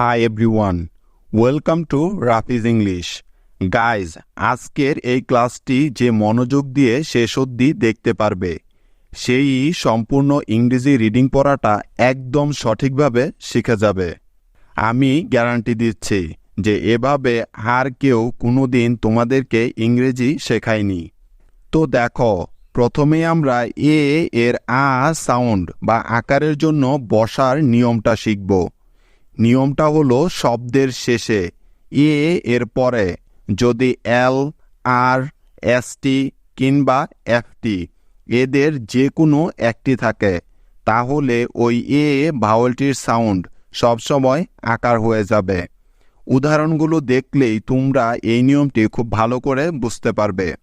Hi everyone welcome to Rafi's English guys আজকের এই ক্লাসটি যে মনোযোগ দিয়ে শেষ অবধি দেখতে পারবে, সেই সম্পূর্ণ ইংরেজি রিডিং পড়াটা একদম সঠিকভাবে শিখে যাবে। আমি গ্যারান্টি দিচ্ছি যে এভাবে আর কেউ কোনো দিন তোমাদেরকে ইংরেজি শেখায়নি। তো দেখো, প্রথমে আমরা এ এর আ সাউন্ড বা আকারের জন্য বসার নিয়মটা শিখব। নিয়মটা হলো শব্দের শেষে এ এর পরে। যদি এল, আর, এসটি কিংবা এফটি এদের যে কোনো একটি থাকে, তাহলে ওই এ ভাওয়েলটির সাউন্ড সবসময় আকার হয়ে যাবে। উদাহরণগুলো দেখলেই তোমরা এই নিয়মটি খুব ভালো করে বুঝতে পারবে।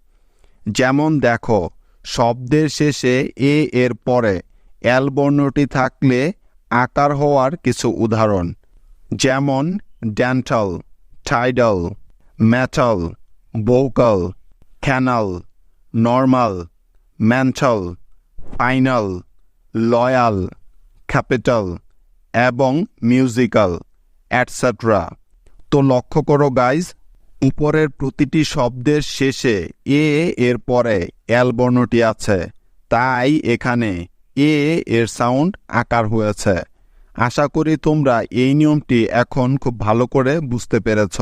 যেমন দেখো, শব্দের শেষে এ এর পরে এল বর্ণটি থাকলে আকার হওয়ার কিছু উদাহরণ। যেমন dental tidal, metal vocal canal, normal, mental, final, loyal, capital এবং মিউজিক্যাল অ্যাটসেট্রা তো লক্ষ্য করো গাইজ উপরের প্রতিটি শব্দের শেষে এ এর পরে এল বর্ণটি আছে। তাই এখানে এ এর সাউন্ড আকার হয়েছে। আশা করি তোমরা এই নিয়মটি এখন খুব ভালো করে বুঝতে পেরেছ।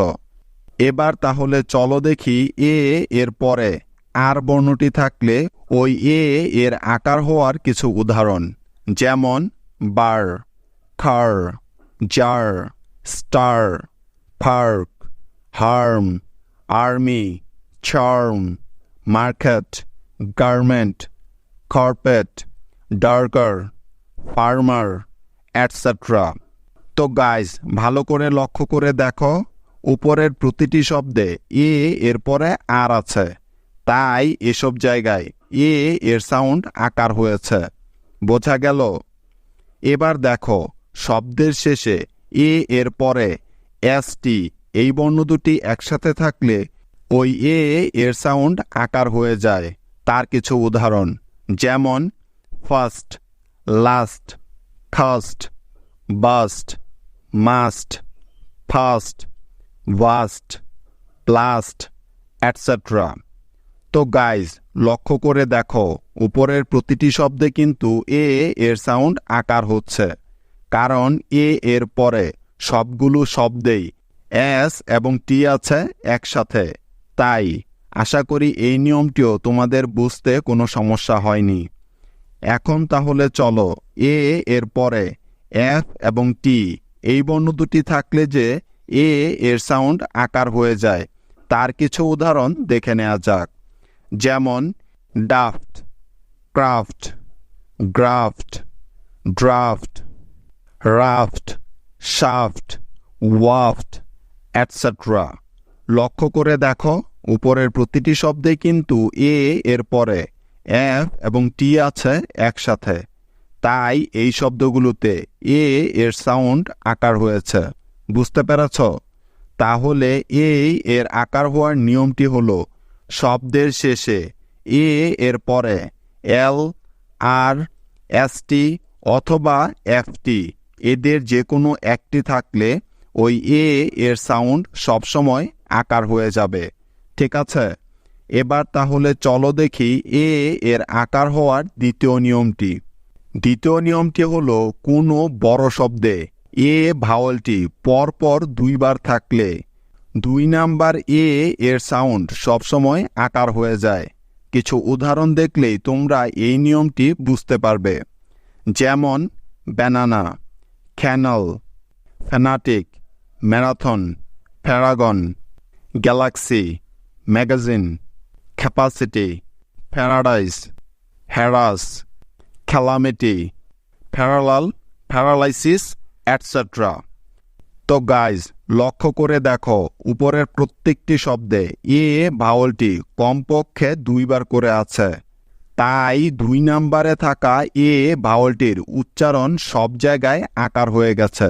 এবার তাহলে চলো দেখি এ এর পরে আর বর্ণটি থাকলে ওই এ এর আকার হওয়ার কিছু উদাহরণ, যেমন bar, car, jar, star park harm, army, charm, market, garment, carpet, darker, farmer etcetera তো গাইজ ভালো করে লক্ষ্য করে দেখো, উপরের প্রতিটি শব্দে এ এর পরে আর আছে। তাই এসব জায়গায় এ, এর সাউন্ড আকার হয়েছে। বোঝা গেল? এবার দেখো, শব্দের শেষে এ এর পরে এসটি, এই বর্ণ দুটি একসাথে থাকলে ওই এ, এর সাউন্ড আকার হয়ে যায়। তার কিছু উদাহরণ, যেমন first last cast vast mast fast waste blast etcetera তো গাইজ লক্ষ্য করে দেখো, উপরের প্রতিটি শব্দে কিন্তু এ এর সাউন্ড আকার হচ্ছে। কারণ এ এর পরে সবগুলো শব্দেই এস এবং টি আছে একসাথে। তাই আশা করি এই নিয়মটিও তোমাদের বুঝতে কোনো সমস্যা হয়নি। এখন তাহলে চলো, এ এর পরে এফ এবং টি। এই বর্ণ দুটি থাকলে যে এ এর সাউন্ড আকার হয়ে যায়। তার কিছু উদাহরণ দেখে নেওয়া যাক। যেমন, daft, craft, graft, draft, raft, shaft, waft etcetera লক্ষ্য করে দেখো, উপরের প্রতিটি শব্দে কিন্তু এ এর পরে, এফ এবং টি আছে একসাথে। তাই এই শব্দগুলোতে এ এর সাউন্ড আকার হয়েছে। বুঝতে পেরেছ? তাহলে এ এর আকার হওয়ার নিয়মটি হল শব্দের শেষে এ এর পরে এল, আর এসটি অথবা এফটি এদের যে কোনো একটি থাকলে ওই এ এর সাউন্ড সবসময় আকার হয়ে যাবে। ঠিক আছে? এবার তাহলে চলো দেখি এ এর আকার হওয়ার দ্বিতীয় নিয়মটি। দ্বিতীয় নিয়মটি হল কোনো বড় শব্দে এ ভাওয়ালটি পরপর দুইবার থাকলে। দুই নাম্বার এ এর সাউন্ড সবসময় আকার হয়ে যায়। কিছু উদাহরণ দেখলেই তোমরা এই নিয়মটি বুঝতে পারবে। যেমন banana canal fanatic marathon paragon galaxy magazine capacity paradise harass calamity parallel paralysis etcetera তো গাইজ লক্ষ্য করে দেখো, উপরের প্রত্যেকটি শব্দে এ ভাওলটি কমপক্ষে দুইবার করে আছে। তাই দুই নাম্বারে থাকা এ ভাওলটির উচ্চারণ সব জায়গায় আকার হয়ে গেছে।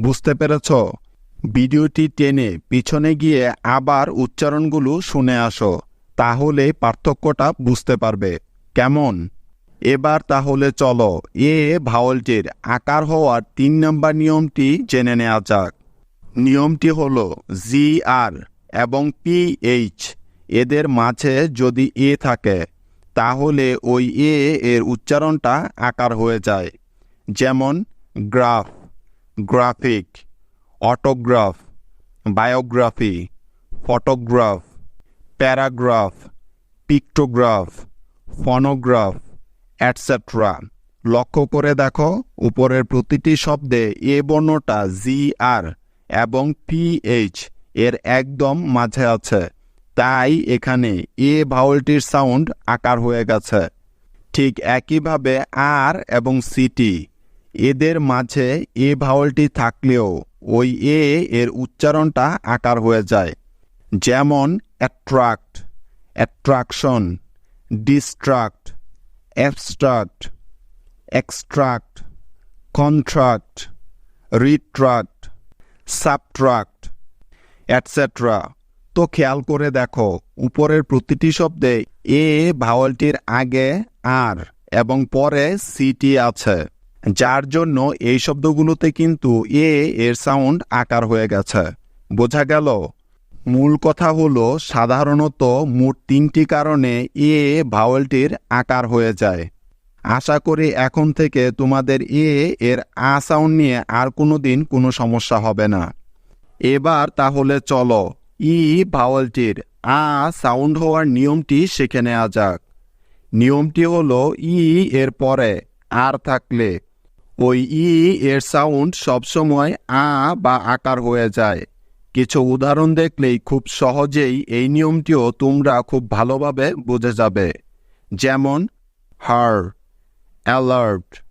বুঝতে পেরেছ? ভিডিওটি টেনে পিছনে গিয়ে আবার উচ্চারণগুলো শুনে আসো, তাহলে পার্থক্যটা বুঝতে পারবে। কেমন? এবার তাহলে চলো, এ ভাওলটির আকার হওয়ার তিন নম্বর নিয়মটি জেনে নেওয়া যাক। নিয়মটি হল জি আর এবং পিএইচ এদের মাঝে যদি এ থাকে, তাহলে ওই এ এর উচ্চারণটা আকার হয়ে যায়। যেমন, graph, graphic, autograph, biography, photograph, paragraph, pictograph, phonograph. Etcetera লক্ষ্য করে দেখো, উপরের প্রতিটি শব্দে এ বর্ণটা জি আর এবং পিএইচ এর একদম মাঝে আছে। তাই এখানে এ ভাওয়েলটির সাউন্ড আকার হয়ে গেছে। ঠিক একইভাবে আর এবং সিটি এদের মাঝে এ ভাওয়েলটি থাকলেও ওই এ এর উচ্চারণটা আকার হয়ে যায়। যেমন attract attraction distract abstract extract contract retract subtract etcetera তো খেয়াল করে দেখো, উপরের প্রতিটি শব্দে এ ভাওয়ালটির আগে আর এবং পরে সিটি আছে। যার জন্য এই শব্দগুলোতে কিন্তু এ এর সাউন্ড আকার হয়ে গেছে। বোঝা গেল? মূল কথা হলো, সাধারণত মোট তিনটি কারণে এ ভাওয়েলটির আকার হয়ে যায়। আশা করি এখন থেকে তোমাদের এ এর আ সাউন্ড নিয়ে আর কোনো দিন কোনো সমস্যা হবে না। এবার তাহলে চলো, ই ভাওয়েলটির আ সাউন্ড হওয়ার নিয়মটি শিখে নেওয়া যাক। নিয়মটি হলো, ই এর পরে আর থাকলে, ওই ই এর সাউন্ড সবসময় আ বা আকার হয়ে যায়। কিছু উদাহরণ দেখলেই খুব সহজেই এই নিয়মটিও তোমরা খুব ভালোভাবে বুঝে যাবে। যেমন her alert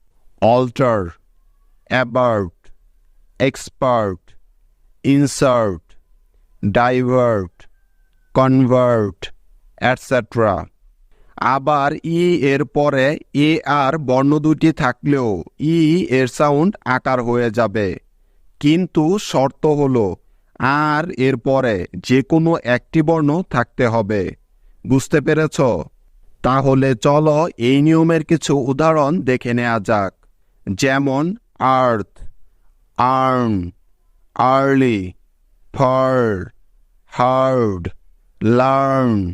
alter abort expert insert divert convert etcetera আবার ই এর পরে এ আর বর্ণ দুটি থাকলেও ই এর সাউন্ড আকার হয়ে যাবে। কিন্তু শর্ত হলো আর এর পরে যে কোনো একটি বর্ণ থাকতে হবে। বুঝতে পেরেছ? তাহলে চলো এই নিয়মের কিছু উদাহরণ দেখে নেওয়া যাক। যেমন earth earn early fur heard learn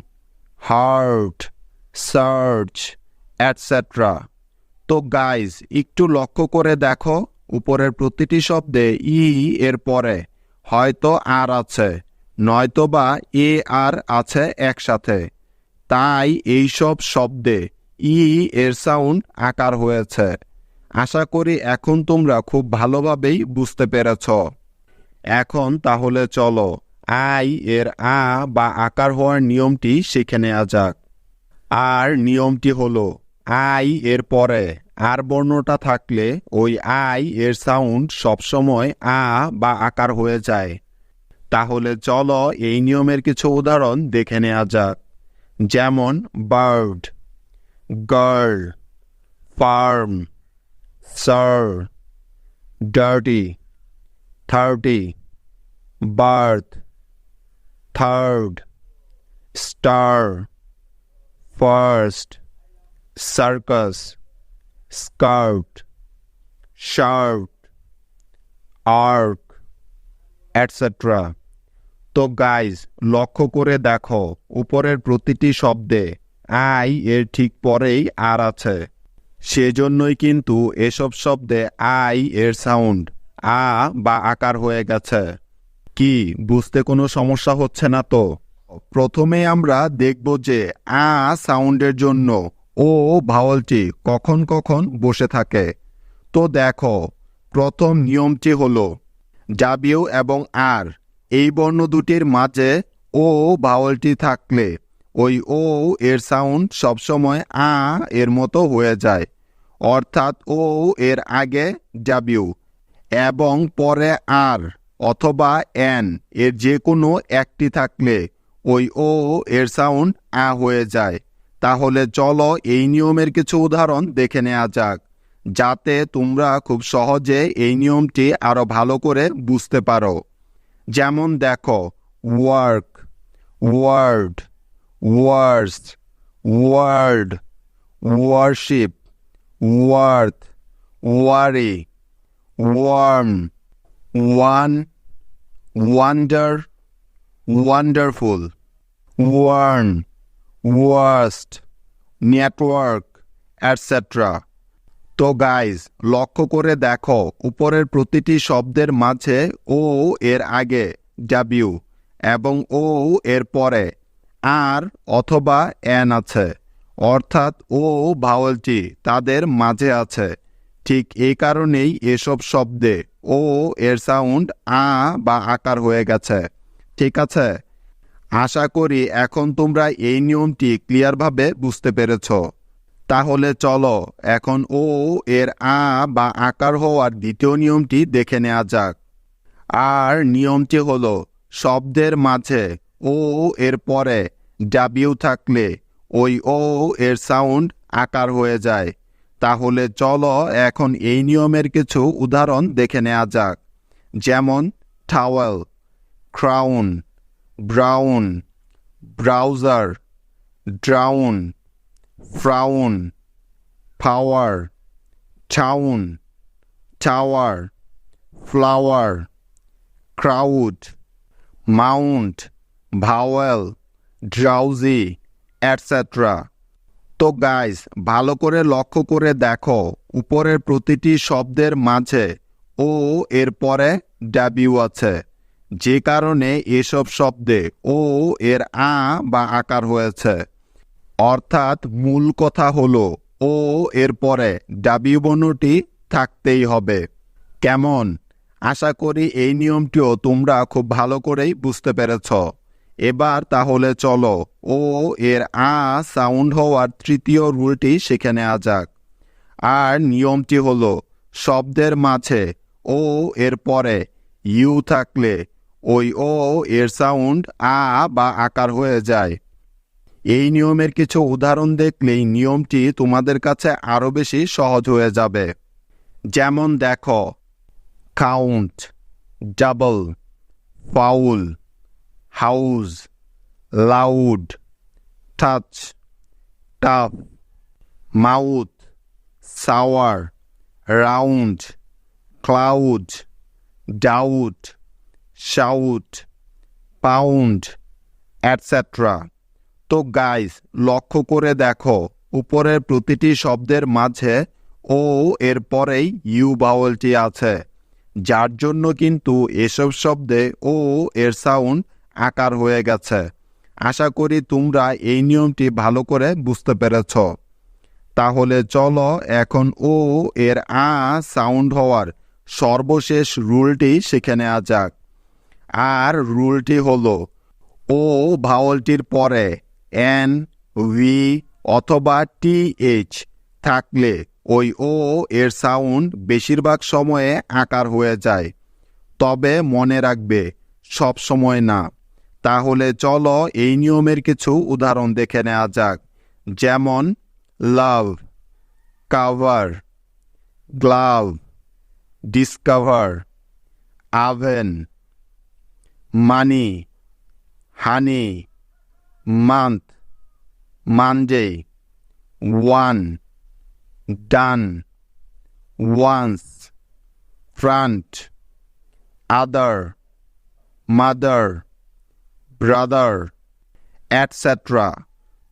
hurt search etcetera তো গাইজ একটু লক্ষ্য করে দেখো, উপরের প্রতিটি শব্দে ই এর পরে। হয়তো আর আছে নয়তো বা এ আর আছে একসাথে। তাই এই সব শব্দে ই এর সাউন্ড আকার হয়েছে। আশা করি এখন তোমরা খুব ভালোভাবেই বুঝতে পেরেছ। এখন তাহলে চলো, আই এর আ বা আকার হওয়ার নিয়মটি শিখে নেওয়া যাক। আর নিয়মটি হলো, আই এর পরে আর বর্ণটা থাকলে ওই আই এর সাউন্ড সবসময় আ বা আকার হয়ে যায়। তাহলে চলো এই নিয়মের কিছু উদাহরণ দেখে নেওয়া যাক। যেমন bird girl firm sir dirty thirty birth third stir first circus skirt shirt irk etcetera তো গাইজ লক্ষ্য করে দেখো, উপরের প্রতিটি শব্দে আই এর ঠিক পরেই আর আছে। সেজন্যই কিন্তু এসব শব্দে আই এর সাউন্ড আ বা আকার হয়ে গেছে। কি, বুঝতে কোনো সমস্যা হচ্ছে না তো? প্রথমে আমরা দেখব যে আ সাউন্ডের জন্য ও ভাওয়ালটি কখন কখন বসে থাকে। তো দেখো, প্রথম নিয়মটি হল জাবিউ এবং আর। এই বর্ণ দুটির মাঝে ও ভাওয়ালটি থাকলে ওই ও এর সাউন্ড সবসময় আ এর মতো হয়ে যায়। অর্থাৎ ও এর আগে ডাবিউ এবং পরে আর অথবা এন এর যে কোনো একটি থাকলে ওই ও এর সাউন্ড আ হয়ে যায়। তাহলে চলো এই নিয়মের কিছু উদাহরণ দেখে নেওয়া যাক, যাতে তোমরা খুব সহজে এই নিয়মটি আরও ভালো করে বুঝতে পারো। যেমন দেখো work word worse word worship worth worry worm won wonder wonderful worn worst network etcetera তো গাইজ লক্ষ্য করে দেখো, উপরের প্রতিটি শব্দের মাঝে ও এর আগে ডাব্লিউ এবং ও এর পরে আর অথবা এন আছে। অর্থাৎ ও ভাওয়েলটি তাদের মাঝে আছে। ঠিক এই কারণেই এসব শব্দে ও এর সাউন্ড আ বা আকার হয়ে গেছে। ঠিক আছে? আশা করি এখন তোমরা এই নিয়মটি ক্লিয়ারভাবে বুঝতে পেরেছ। তাহলে চলো, এখন ও এর আ বা আকার হওয়ার দ্বিতীয় নিয়মটি দেখে নেওয়া যাক। আর নিয়মটি হল, শব্দের মাঝে ও এর পরে ডাবিউ থাকলে ওই ও এর সাউন্ড আকার হয়ে যায়। তাহলে চলো এখন এই নিয়মের কিছু উদাহরণ দেখে নেওয়া যাক। যেমন towel crown brown browser drown frown power town tower flower crowd mount vowel drowsy etcetera তো গাইস ভালো করে লক্ষ্য করে দেখো, উপরের প্রতিটি শব্দের মাঝে ও এর পরে ডাবিউ আছে। যে কারণে এসব শব্দে ও এর আ বা আকার হয়েছে। অর্থাৎ মূল কথা হলো ও এর পরে ডাবিউ বর্ণটি থাকতেই হবে। কেমন? আশা করি এই নিয়মটিও তোমরা খুব ভালো করেই বুঝতে পেরেছ। এবার তাহলে চলো ও এর আ সাউন্ড হওয়ার তৃতীয় রুলটি শিখে নেওয়া যাক। আর নিয়মটি হলো, শব্দের মাঝে ও এর পরে ইউ থাকলে ওই ও এর সাউন্ড আ বা, আকার হয়ে যায়। এই নিয়মের কিছু উদাহরণ দেখলেই নিয়মটি তোমাদের কাছে আরও বেশি সহজ হয়ে যাবে। যেমন দেখো count double foul house loud touch tough mouth sour round cloud doubt shout pound etcetera তো গাইস লক্ষ্য করে দেখো, উপরের প্রতিটি শব্দের মাঝে ও এর পরেই ইউ বাউলটি আছে। যার জন্য কিন্তু এসব শব্দে ও এর সাউন্ড আকার হয়ে গেছে। আশা করি তোমরা এই নিয়মটি ভালো করে বুঝতে পেরেছ। তাহলে চলো এখন ও এর আ সাউন্ড হওয়ার সর্বশেষ রুলটি শিখে নেওয়া যাক। আর রুলটি হল ও ভাওয়ালটির পরে এন, ভি অথবা টি এইচ থাকলে ওই ও এর সাউন্ড বেশিরভাগ সময়ে আকার হয়ে যায়। তবে মনে রাখবে, সব সময় না। তাহলে চলো এই নিয়মের কিছু উদাহরণ দেখে নেওয়া যাক। যেমন, love, cover, glove, discover, oven money, honey, month, Monday, one, done, once, front, other, mother, brother etcetera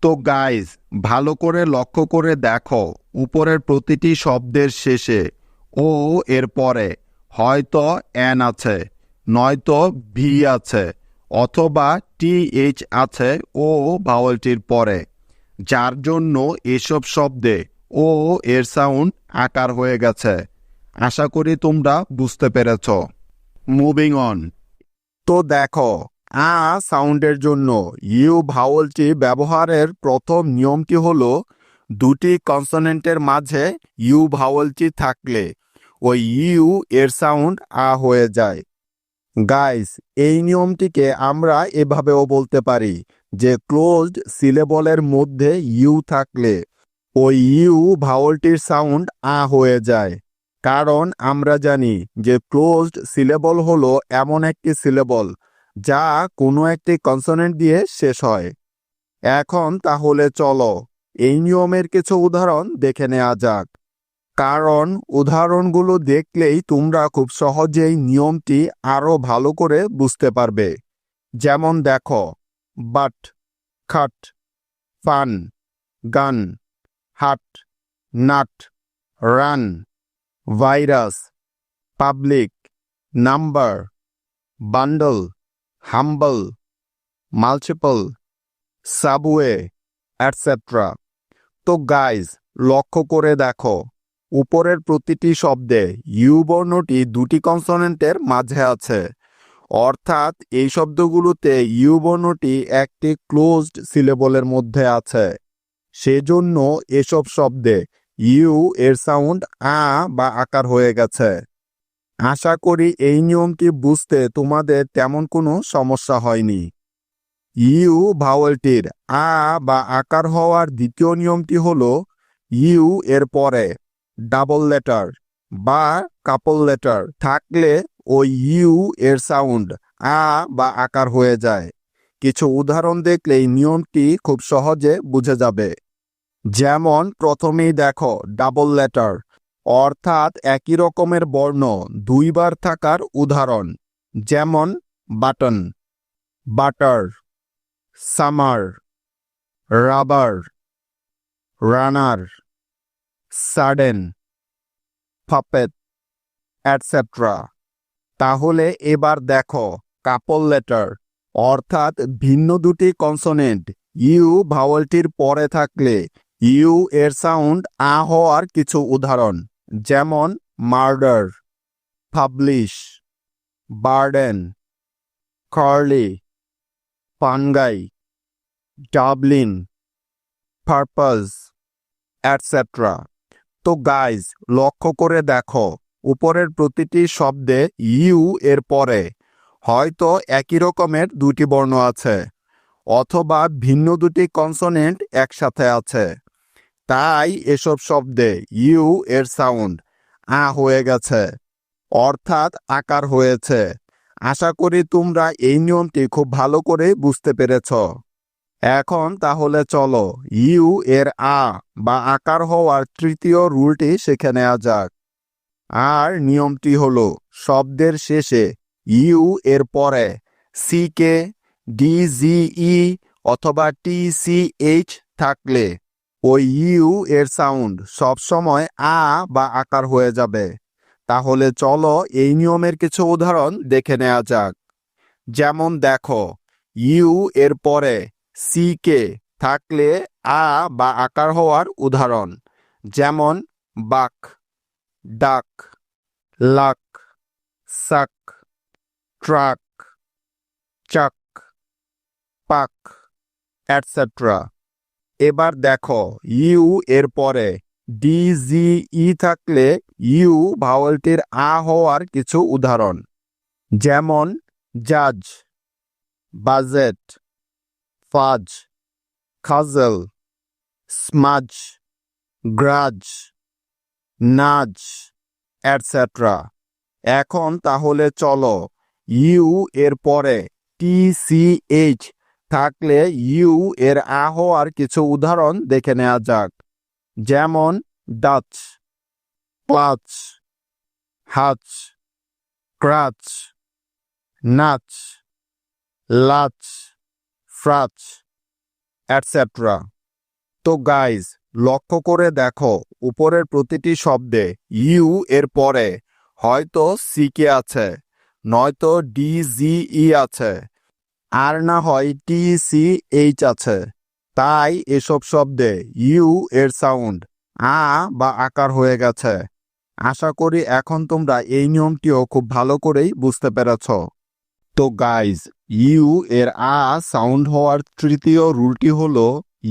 তো গাইজ, ভালো করে লক্ষ্য করে দেখো, উপরের প্রতিটি শব্দের শেষে ও এর পরে, হয়তো অ্যান আছে। নয়তো ভি আছে অথবা টি এইচ আছে ও ভাওয়েলটির পরে, যার জন্য এসব শব্দে ও এর সাউন্ড আকার হয়ে গেছে। আশা করি তোমরা বুঝতে পেরেছ। মুভিং অন তো দেখো, আ সাউন্ডের জন্য ইউ ভাওয়েলটি ব্যবহারের প্রথম নিয়মটি হলো, দুটি কনসোনেন্টের মাঝে ইউ ভাওয়েলটি থাকলে ওই ইউ এর সাউন্ড আ হয়ে যায়। গাইস এই নিয়মটিকে আমরা এভাবেও বলতে পারি যে ক্লোজড সিলেবলের মধ্যে ইউ থাকলে ওই ইউ ভাওয়ালটির সাউন্ড আ হয়ে যায়। কারণ আমরা জানি যে ক্লোজড সিলেবল হলো এমন একটি সিলেবল যা কোনো একটি কনসোনেন্ট দিয়ে শেষ হয়। এখন তাহলে চলো এই নিয়মের কিছু উদাহরণ দেখে নেওয়া যাক। কারণ উদাহরণগুলো দেখলেই তোমরা খুব সহজেই নিয়মটি আরও ভালো করে বুঝতে পারবে। যেমন দেখো, but, cut, fun, gun, hut, nut, run, virus, public, number, bundle, humble, multiple, subway etcetera তো গাইজ, লক্ষ্য করে দেখো উপরের প্রতিটি শব্দে ইউ বর্ণটি দুটি কনসোনেন্টের মাঝে আছে। অর্থাৎ এই শব্দগুলোতে ইউ বর্ণটি একটি ক্লোজড সিলেবলের মধ্যে আছে। সেজন্য এসব শব্দে ইউ এর সাউন্ড আ বা আকার হয়ে গেছে। আশা করি এই নিয়মটি বুঝতে তোমাদের তেমন কোনো সমস্যা হয়নি। ইউ ভাওয়েলটির আ বা আকার হওয়ার দ্বিতীয় নিয়মটি হলো ইউ এর পরে। ডাবল লেটার বা কাপল লেটার থাকলে ওই ইউ এর সাউন্ড আ বা আকার হয়ে যায়। কিছু উদাহরণ দেখলে এই নিয়মটি খুব সহজে বুঝে যাবে। যেমন প্রথমেই দেখো ডাবল লেটার অর্থাৎ একই রকমের বর্ণ, দুইবার থাকার উদাহরণ, যেমন button butter summer rubber runner sudden puppet etcetera তাহলে এবার দেখো, কাপল লেটার, অর্থাৎ ভিন্ন দুটি কনসোনেন্ট, ইউ ভাওয়েলটির পরে থাকলে, ইউ এর সাউন্ড আ হওয়ার কিছু উদাহরণ, যেমন, মার্ডার, পাবলিশ, বার্ডেন, কার্লি, পানগাই, ডাবলিন, পারপাস অ্যাটসেট্রা তো গাইজ লক্ষ্য করে দেখো, উপরের প্রতিটি শব্দে ইউ এর পরে, হয়তো একই রকমের দুটি বর্ণ আছে, অথবা ভিন্ন দুটি কনসোনেন্ট একসাথে আছে। তাই এসব শব্দে ইউ এর সাউন্ড আ হয়ে গেছে, অর্থাৎ আকার হয়েছে। আশা করি তোমরা এই নিয়মটি খুব ভালো করে বুঝতে পেরেছ। এখন তাহলে চলো, ইউ এর আ বা আকার হওয়ার তৃতীয় রুলটি শিখে নেওয়া যাক। আর নিয়মটি হল, শব্দের শেষে ইউ এর পরে সি কে, ডি জি ই অথবা টি সি এইচ থাকলে ওই ইউ এর সাউন্ড সবসময় আ বা আকার হয়ে যাবে। তাহলে চলো এই নিয়মের কিছু উদাহরণ দেখে নেওয়া যাক। যেমন দেখো, ইউ এর পরে সি কে থাকলে আ বা আকার হওয়ার উদাহরণ। যেমন, বাক, ডাক, লাক, সাক, ট্রাক, চাক, পাক অ্যাটসেট্রা এবার দেখো, ইউ এর পরে ডি জি ই থাকলে ইউ ভাওয়েলটির আ হওয়ার কিছু উদাহরণ। যেমন, জাজ, budget fudge খাজল smudge grudge nudge etcetera এখন তাহলে চলো ইউ এর পরে টি সি এইচ থাকলে ইউ এর আ হওয়ার কিছু উদাহরণ দেখে নেওয়া যাক। যেমন ডাচ ক্লাচ হাচ ক্রাচ নাচ লাচ ফ্রাচ অ্যাটসেট্রা তো গাইজ লক্ষ্য করে দেখো, উপরের প্রতিটি শব্দে ইউ এর পরে হয়তো সিকে আছে, নয়তো ডি জি ই আছে, আর না হয় টি সি এইচ আছে। তাই এসব শব্দে ইউ এর সাউন্ড আ বা আকার হয়ে গেছে। আশা করি এখন তোমরা এই নিয়মটিও খুব ভালো করেই বুঝতে পেরেছ। তো গাইজ ইউ এর আ সাউন্ড হওয়ার তৃতীয় রুলটি হল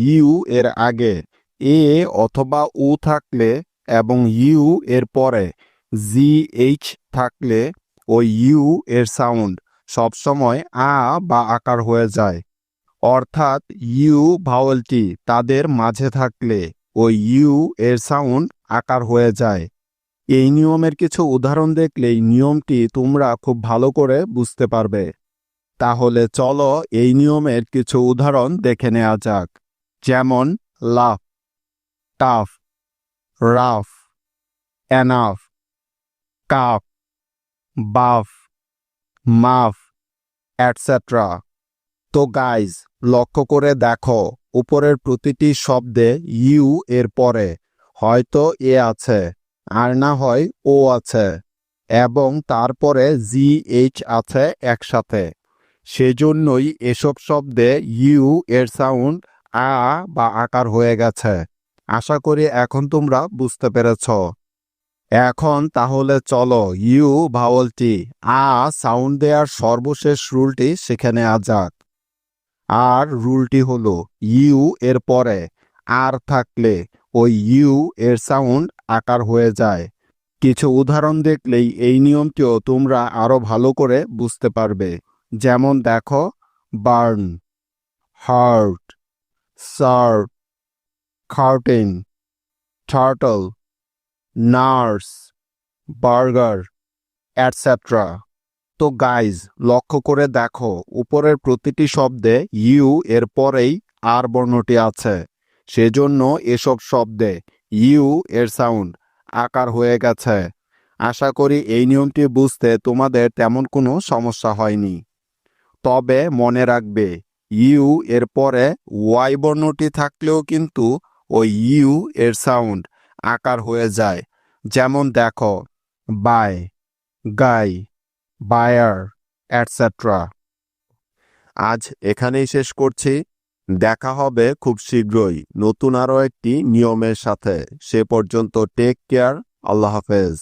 ইউ এর আগে, এ অথবা উ থাকলে এবং ইউ এর পরে, জি এইচ থাকলে ওই ইউ এর সাউন্ড সবসময় আ বা আকার হয়ে যায়। অর্থাৎ ইউ ভাওয়েলটি তাদের মাঝে থাকলে ওই ইউ এর সাউন্ড আকার হয়ে যায়। এই নিয়মের কিছু উদাহরণ দেখলেই নিয়মটি তোমরা খুব ভালো করে বুঝতে পারবে। তাহলে চলো এই নিয়মের কিছু উদাহরণ দেখে নেওয়া যাক। যেমন laugh tough rough enough cough buff muff etcetera তো গাইজ লক্ষ্য করে দেখো, উপরের প্রতিটি শব্দে ইউ এর পরে, হয়তো এ আছে, আর না হয় ও আছে, এবং তারপরে জি এইচ আছে একসাথে। সেজন্যই এসব শব্দে ইউ এর সাউন্ড আ বা আকার হয়ে গেছে। আশা করি এখন তোমরা বুঝতে পেরেছ। এখন তাহলে চলো ইউ ভাওয়ালটি আ সাউন্ড দেওয়ার সর্বশেষ রুলটি সেখানে আজাক আর রুলটি হলো ইউ এর পরে আর থাকলে ওই ইউ এর সাউন্ড আকার হয়ে যায়। কিছু উদাহরণ দেখলেই এই নিয়মটিও তোমরা আরও ভালো করে বুঝতে পারবে। যেমন দেখো, burn, hurt serve curtain, turtle, nurse, burger etcetera তো গাইজ, লক্ষ্য করে দেখো, উপরের প্রতিটি শব্দে ইউ এর পরেই আর বর্ণটি আছে। সেজন্য এসব শব্দে ইউ, এর সাউন্ড, আকার হয়ে গেছে। আশা করি এই নিয়মটি বুঝতে তোমাদের তেমন কোনো সমস্যা হয়নি। তবে মনে রাখবে, ইউ এর পরে ওয়াই বর্ণটি থাকলেও কিন্তু ওই ইউ এর সাউন্ড আকার হয়ে যায়। যেমন দেখো, বাই, গাই, বায়ার অ্যাটসেট্রা আজ এখানেই শেষ করছি। দেখা হবে খুব শীঘ্রই নতুন আরও একটি নিয়মের সাথে। সে পর্যন্ত টেক কেয়ার আল্লাহ হাফেজ।